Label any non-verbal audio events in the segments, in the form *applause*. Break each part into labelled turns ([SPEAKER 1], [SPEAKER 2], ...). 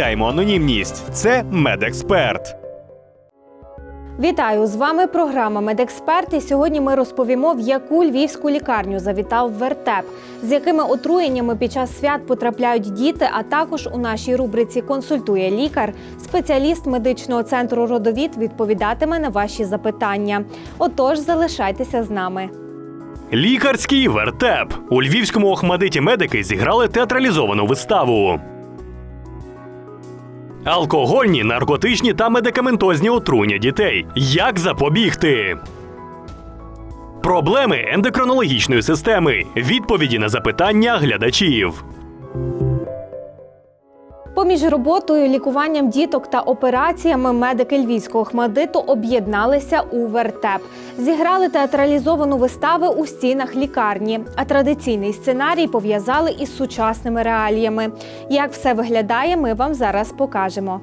[SPEAKER 1] анонімність. Це медексперт.
[SPEAKER 2] Вітаю з вами програма Медексперт. І сьогодні ми розповімо, в яку львівську лікарню завітав вертеп, з якими отруєннями під час свят потрапляють діти. А також у нашій рубриці консультує лікар. Спеціаліст медичного центру родовід відповідатиме на ваші запитання. Отож, залишайтеся з нами.
[SPEAKER 1] Лікарський вертеп у львівському охмадиті медики зіграли театралізовану виставу. Алкогольні, наркотичні та медикаментозні отруєння дітей. Як запобігти? Проблеми ендокринологічної системи. Відповіді на запитання глядачів.
[SPEAKER 2] Поміж роботою, лікуванням діток та операціями медики львівського хмадиту об'єдналися у вертеп. Зіграли театралізовану виставу у стінах лікарні, а традиційний сценарій пов'язали із сучасними реаліями. Як все виглядає, ми вам зараз покажемо.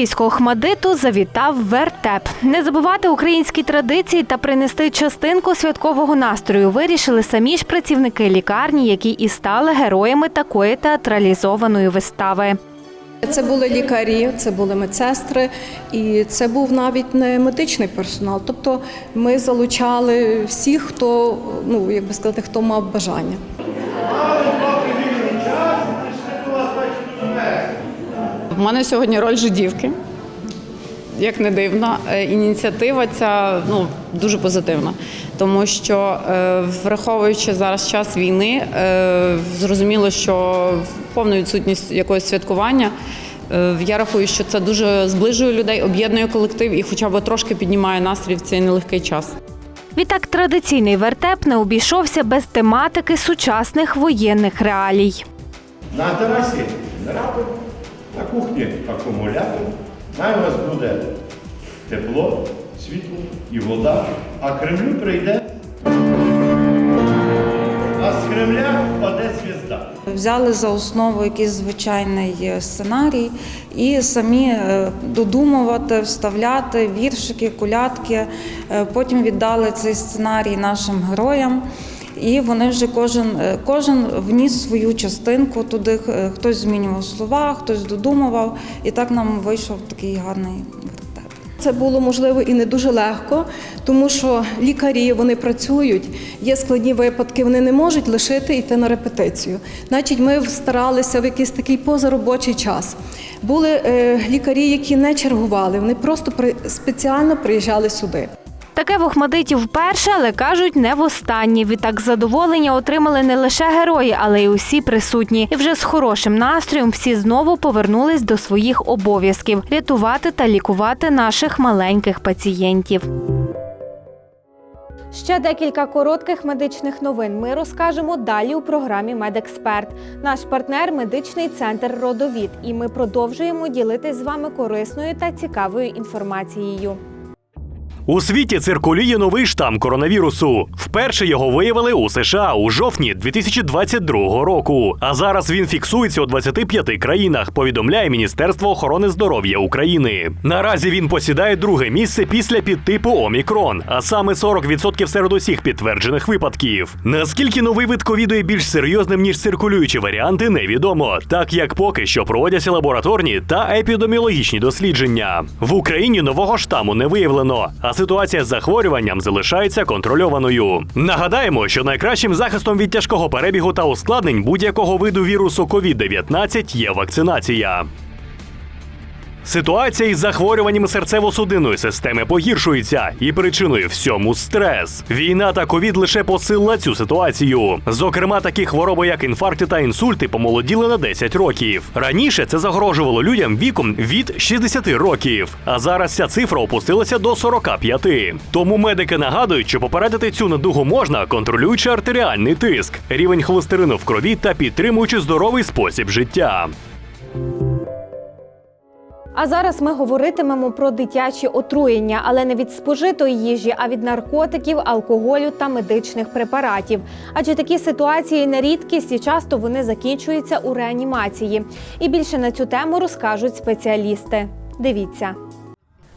[SPEAKER 2] До хмадиту завітав вертеп. Не забувати українські традиції та принести частинку святкового настрою вирішили самі ж працівники лікарні, які і стали героями такої театралізованої вистави.
[SPEAKER 3] Це були лікарі, це були медсестри, і це був навіть не медичний персонал. Тобто ми залучали всіх, хто ну як сказати, хто мав бажання.
[SPEAKER 4] В мене сьогодні роль жидівки. Як не дивно, Е, ініціатива ця ну, дуже позитивна, тому що е, враховуючи зараз час війни, е, зрозуміло, що повна відсутність якогось святкування. Я рахую, що це дуже зближує людей, об'єднує колектив і хоча б трошки піднімає настрій в цей нелегкий час.
[SPEAKER 2] Відтак традиційний вертеп не обійшовся без тематики сучасних воєнних реалій.
[SPEAKER 5] На терасі на кухні акумулятор. Най у вас буде тепло, світло і вода, а Кремлю прийде. А з Кремля впаде звізда.
[SPEAKER 6] Взяли за основу якийсь звичайний е, сценарій і самі е, додумувати, вставляти віршики, колядки. Е, Потім віддали цей сценарій нашим героям. І вони вже кожен, е, кожен вніс свою частинку туди. Е, Хтось змінював слова, хтось додумував. І так нам вийшов такий гарний.
[SPEAKER 3] Це було можливо і не дуже легко, тому що лікарі вони працюють, є складні випадки, вони не можуть лишити йти на репетицію. Значить, ми старалися в якийсь такий позаробочий час. Були е, лікарі, які не чергували, вони просто спеціально приїжджали сюди.
[SPEAKER 2] Таке в Охмадиті вперше, але кажуть, не востаннє. Відтак задоволення отримали не лише герої, але й усі присутні. І вже з хорошим настроєм всі знову повернулись до своїх обов'язків рятувати та лікувати наших маленьких пацієнтів. Ще декілька коротких медичних новин ми розкажемо далі у програмі Медексперт. Наш партнер медичний центр Родовід. І ми продовжуємо ділитись з вами корисною та цікавою інформацією.
[SPEAKER 1] У світі циркулює новий штам коронавірусу. Вперше його виявили у США у жовтні 2022 року. А зараз він фіксується у 25 країнах. Повідомляє Міністерство охорони здоров'я України. Наразі він посідає друге місце після підтипу Омікрон, а саме 40% серед усіх підтверджених випадків. Наскільки новий вид ковіду є більш серйозним ніж циркулюючі варіанти, невідомо, так як поки що проводяться лабораторні та епідеміологічні дослідження. В Україні нового штаму не виявлено, а ситуація з захворюванням залишається контрольованою. Нагадаємо, що найкращим захистом від тяжкого перебігу та ускладнень будь-якого виду вірусу COVID-19 є вакцинація. Ситуація із захворюваннями серцево-судинної системи погіршується, і причиною всьому стрес. Війна та ковід лише посилила цю ситуацію. Зокрема, такі хвороби, як інфаркти та інсульти, помолоділи на 10 років. Раніше це загрожувало людям віком від 60 років, а зараз ця цифра опустилася до 45. Тому медики нагадують, що попередити цю недугу можна, контролюючи артеріальний тиск, рівень холестерину в крові та підтримуючи здоровий спосіб життя.
[SPEAKER 2] А зараз ми говоритимемо про дитячі отруєння, але не від спожитої їжі, а від наркотиків, алкоголю та медичних препаратів. Адже такі ситуації не рідкість і часто вони закінчуються у реанімації. І більше на цю тему розкажуть спеціалісти. Дивіться.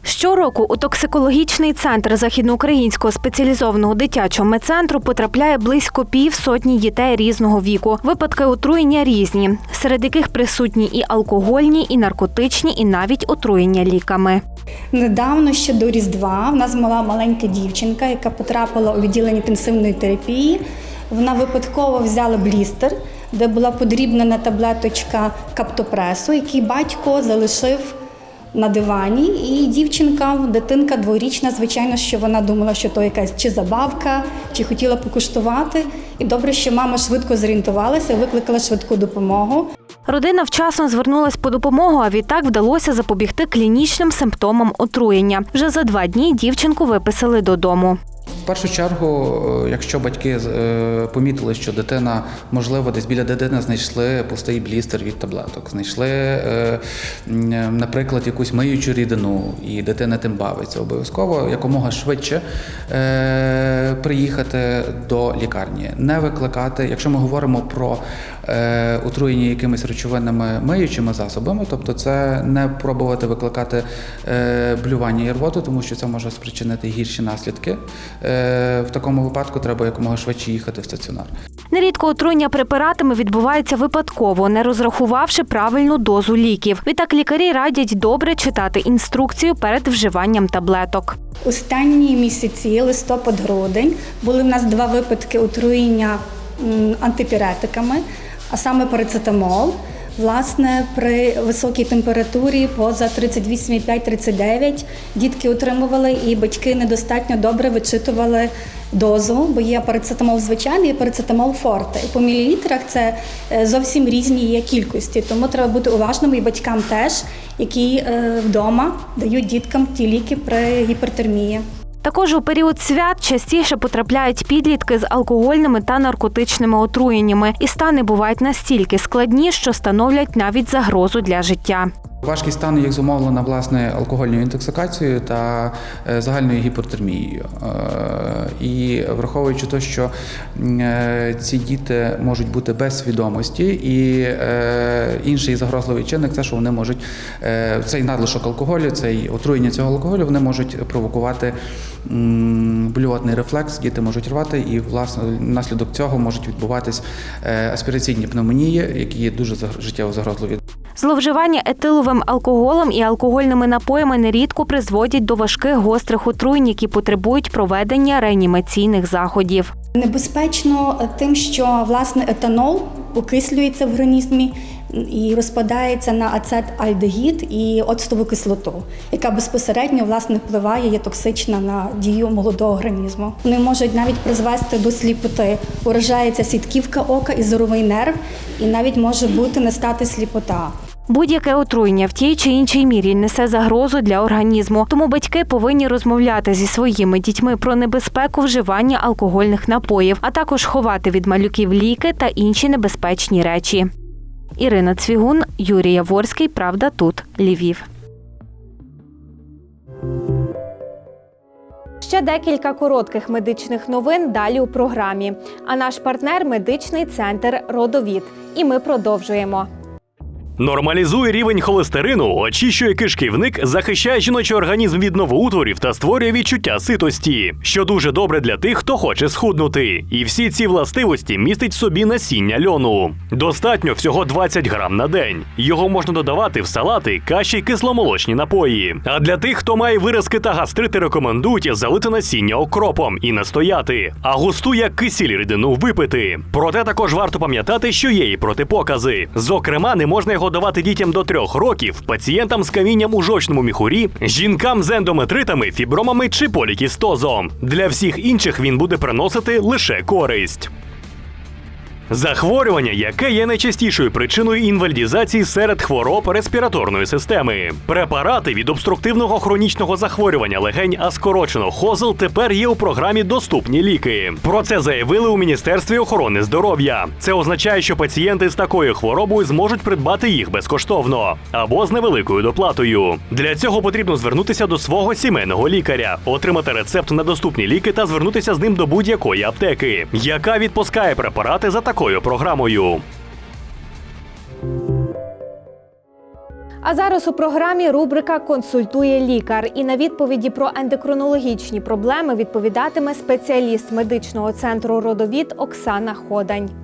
[SPEAKER 2] Щороку у токсикологічний центр західноукраїнського спеціалізованого дитячого медцентру потрапляє близько пів сотні дітей різного віку. Випадки отруєння різні, серед яких присутні і алкогольні, і наркотичні, і навіть отруєння ліками.
[SPEAKER 7] Недавно ще до Різдва в нас була маленька дівчинка, яка потрапила у відділення інтенсивної терапії. Вона випадково взяла блістер, де була подрібнена таблеточка каптопресу, який батько залишив на дивані. І дівчинка, дитинка дворічна, звичайно, що вона думала, що то якась чи забавка, чи хотіла покуштувати. І добре, що мама швидко зорієнтувалася, викликала швидку допомогу.
[SPEAKER 2] Родина вчасно звернулась по допомогу, а відтак вдалося запобігти клінічним симптомам отруєння. Вже за два дні дівчинку виписали додому.
[SPEAKER 8] В першу чергу, е, якщо батьки е, помітили, що дитина, можливо, десь біля дитини знайшли пустий блістер від таблеток, знайшли, е, наприклад, якусь миючу рідину, і дитина тим бавиться, обов'язково якомога швидше приїхати до лікарні, не викликати, якщо ми говоримо про отруєння якимись речовинами миючими засобами, тобто це не пробувати викликати е, блювання і рвоту, тому що це може спричинити гірші наслідки. Е, в такому випадку треба якомога швидше їхати в стаціонар.
[SPEAKER 2] Нерідко отруєння препаратами відбувається випадково, не розрахувавши правильну дозу ліків. Відтак лікарі радять добре читати інструкцію перед вживанням таблеток.
[SPEAKER 7] Останні місяці, листопад-грудень, були в нас два випадки отруєння антипіретиками, а саме парацетамол. Власне, при високій температурі поза 38,5-39 дітки отримували і батьки недостатньо добре вичитували дозу, бо є парацетамол звичайний, є парацетамол форте. І по мілілітрах це е, зовсім різні є кількості, тому треба бути уважними і батькам теж, які е, вдома дають діткам ті ліки при гіпертермії.
[SPEAKER 2] Також у період свят частіше потрапляють підлітки з алкогольними та наркотичними отруєннями, і стани бувають настільки складні, що становлять навіть загрозу для життя.
[SPEAKER 8] Важкість стану їх зумовлена власне алкогольною інтоксикацією та е, загальною гіпертермією. Е, І враховуючи те, що е, ці діти можуть бути без свідомості, і інший загрозливий чинник це, що вони можуть цей надлишок алкоголю, цей отруєння цього алкоголю, вони можуть провокувати м, блювотний рефлекс, діти можуть рвати, і власне внаслідок цього можуть відбуватись аспіраційні пневмонії, які є дуже життєво загрозливі.
[SPEAKER 2] Зловживання етиловим алкоголем і алкогольними напоями нерідко призводять до важких гострих отруєнь, які потребують проведення реанімаційних заходів.
[SPEAKER 7] Небезпечно тим, що власне етанол окислюється в організмі і розпадається на ацетальдегід і оцтову кислоту, яка безпосередньо власне впливає, є токсична на дію молодого організму. Вони можуть навіть призвести до сліпоти. Уражається сітківка ока і зоровий нерв, і навіть може бути не стати сліпота.
[SPEAKER 2] Будь-яке отруєння в тій чи іншій мірі несе загрозу для організму, тому батьки повинні розмовляти зі своїми дітьми про небезпеку вживання алкогольних напоїв, а також ховати від малюків ліки та інші небезпечні речі. Ірина Цвігун, Юрій Яворський. Правда, тут Львів. Ще декілька коротких медичних новин далі у програмі. А наш партнер медичний центр Родовід. І ми продовжуємо.
[SPEAKER 1] Нормалізує рівень холестерину, очищує кишківник, захищає жіночий організм від новоутворів та створює відчуття ситості, що дуже добре для тих, хто хоче схуднути. І всі ці властивості містить в собі насіння льону. Достатньо всього 20 грам на день. Його можна додавати в салати, каші кисломолочні напої. А для тих, хто має виразки та гастрити, рекомендують залити насіння окропом і настояти, а густу як кисіль рідину випити. Проте також варто пам'ятати, що є і протипокази. Зокрема, не можна його годувати дітям до трьох років, пацієнтам з камінням у жовчному міхурі, жінкам з ендометритами, фібромами чи полікістозом. Для всіх інших він буде приносити лише користь. Захворювання, яке є найчастішою причиною інвалідізації серед хвороб респіраторної системи. Препарати від обструктивного хронічного захворювання легень, а скорочено ХОЗЛ, тепер є у програмі Доступні ліки. Про це заявили у Міністерстві охорони здоров'я. Це означає, що пацієнти з такою хворобою зможуть придбати їх безкоштовно або з невеликою доплатою. Для цього потрібно звернутися до свого сімейного лікаря, отримати рецепт на доступні ліки та звернутися з ним до будь-якої аптеки, яка відпускає препарати за такою програмою.
[SPEAKER 2] А зараз у програмі рубрика Консультує лікар. І на відповіді про ендокринологічні проблеми відповідатиме спеціаліст медичного центру родовід Оксана Ходань.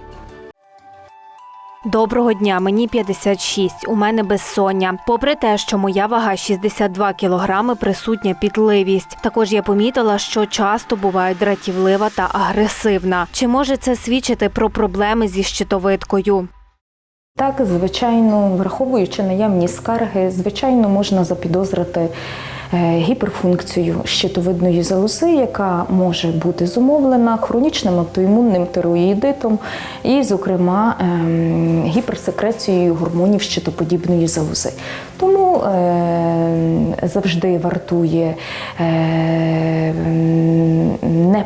[SPEAKER 2] Доброго дня, мені 56, у мене безсоння. Попри те, що моя вага 62 кілограми, присутня пітливість. Також я помітила, що часто буваю дратівлива та агресивна. Чи може це свідчити про проблеми зі щитовидкою?
[SPEAKER 9] Так, звичайно, враховуючи наявні скарги, звичайно, можна запідозрити гіперфункцію щитовидної залози, яка може бути зумовлена хронічним автоімунним тироїдитом і, зокрема, ем, гіперсекрецією гормонів щитоподібної залози. Тому е, завжди вартує е,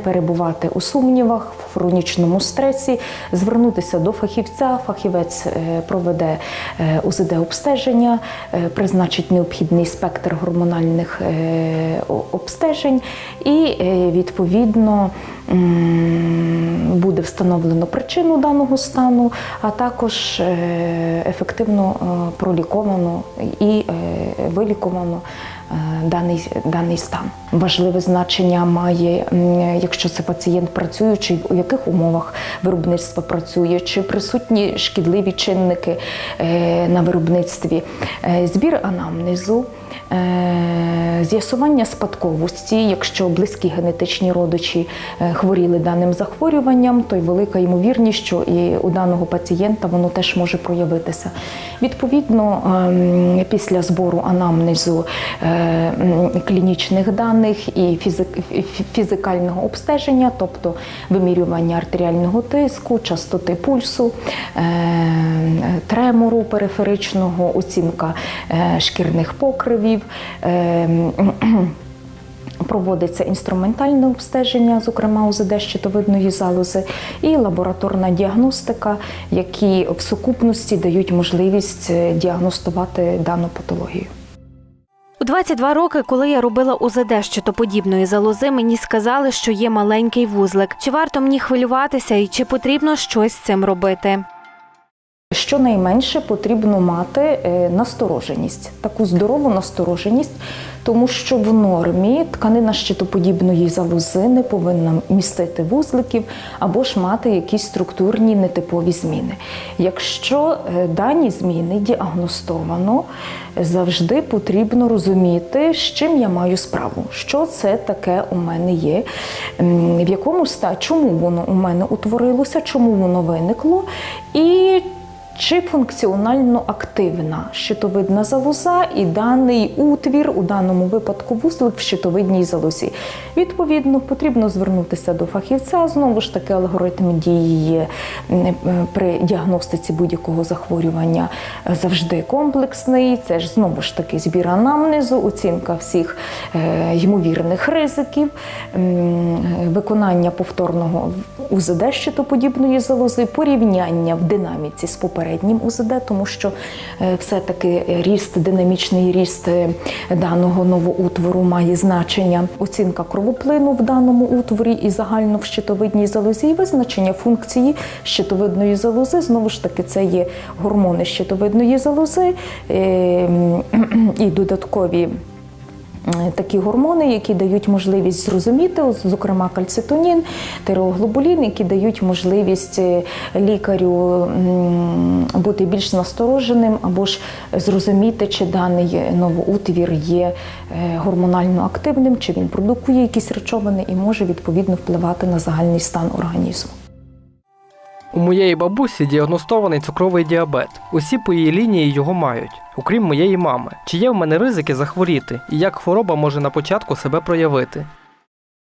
[SPEAKER 9] перебувати у сумнівах, в хронічному стресі, звернутися до фахівця. Фахівець е, проведе е, УЗД-обстеження, е, призначить необхідний спектр гормональних обстежень і відповідно буде встановлено причину даного стану, а також ефективно проліковано і виліковано е, даний, даний стан. Важливе значення має, якщо це пацієнт працюючий, у яких умовах виробництво працює, чи присутні шкідливі чинники е, на виробництві, Е, збір анамнезу. Е, З'ясування спадковості, якщо близькі генетичні родичі е, хворіли даним захворюванням, то й велика ймовірність, що і у даного пацієнта воно теж може проявитися. Відповідно, ем, після збору анамнезу е, клінічних даних і фізикального обстеження, тобто вимірювання артеріального тиску, частоти пульсу, тремору периферичного, оцінка шкірних покривів. Е, *clears throat* Проводиться інструментальне обстеження, зокрема УЗД щитовидної залози, і лабораторна діагностика, які в сукупності дають можливість е, діагностувати дану патологію.
[SPEAKER 2] У 22 роки, коли я робила УЗД щитоподібної залози, мені сказали, що є маленький вузлик. Чи варто мені хвилюватися і чи потрібно щось з цим робити?
[SPEAKER 9] Щонайменше потрібно мати е, настороженість, таку здорову настороженість, тому що в нормі тканина щитоподібної залози не повинна містити вузликів або ж мати якісь структурні нетипові зміни. Якщо е, дані зміни діагностовано, завжди потрібно розуміти, з чим я маю справу, що це таке у мене є, в якому ста, чому воно у мене утворилося, чому воно виникло, і чи функціонально активна щитовидна залоза і даний утвір, у даному випадку вузлик в щитовидній залозі. Відповідно, потрібно звернутися до фахівця. Знову ж таки, алгоритм дії е, при діагностиці будь-якого захворювання е, завжди комплексний. Це ж знову ж таки збір анамнезу, оцінка всіх е, ймовірних ризиків, виконання повторного УЗД щитоподібної залози, порівняння в динаміці з попереднім УЗД, тому що е, все-таки ріст, динамічний ріст е, даного новоутвору має значення. Оцінка кровоплину в даному утворі і загально в щитовидній залозі, і визначення функції щитовидної залози. Знову ж таки, це є гормони щитовидної залози е, *clears throat* і додаткові такі гормони, які дають можливість зрозуміти, зокрема кальцитонін, тиреоглобулін, які дають можливість е, лікарю бути більш настороженим або ж зрозуміти, чи даний новоутвір є е, гормонально активним, чи він продукує якісь речовини і може відповідно впливати на загальний стан організму.
[SPEAKER 10] У моєї бабусі діагностований цукровий діабет. Усі по її лінії його мають, окрім моєї мами. Чи є в мене ризики захворіти, і як хвороба може на початку себе проявити?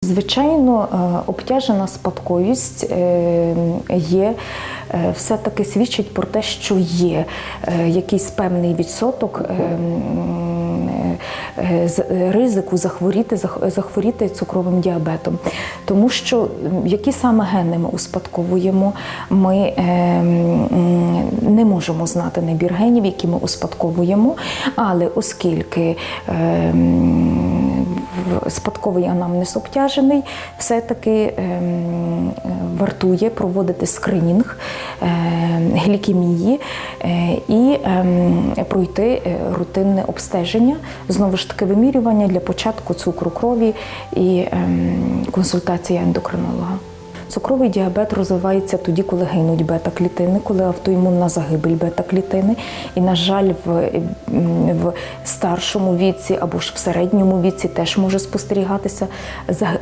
[SPEAKER 9] Звичайно, е, обтяжена спадковість е, є, е, все-таки свідчить про те, що є якийсь певний відсоток ризику захворіти, захворіти цукровим діабетом. Тому що які саме гени ми успадковуємо, ми е, не можемо знати набір генів, які ми успадковуємо, але оскільки е, спадковий анамнез обтяжений, все-таки е, вартує проводити скринінг е, глікемії е, і ем, пройти е, рутинне обстеження, знову ж таки вимірювання для початку цукру крові і ем, консультація ендокринолога. Цукровий діабет розвивається тоді, коли гинуть бета-клітини, коли автоімунна загибель бета-клітини. І, на жаль, в, в старшому віці або ж в середньому віці теж може спостерігатися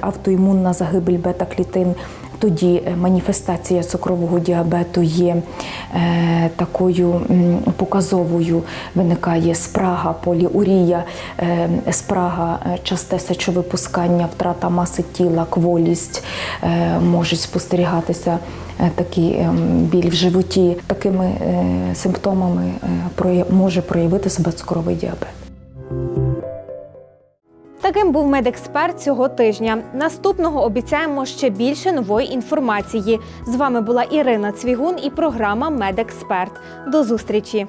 [SPEAKER 9] автоімунна загибель бета-клітин. Тоді е, маніфестація цукрового діабету є е, такою показовою. Виникає спрага, поліурія, е, спрага, часте сечовипускання, втрата маси тіла, кволість, можуть спостерігатися такий біль в животі. Такими симптомами може проявити себе цукровий діабет.
[SPEAKER 2] Таким був медексперт цього тижня. Наступного обіцяємо ще більше нової інформації. З вами була Ірина Цвігун і програма Медексперт. До зустрічі.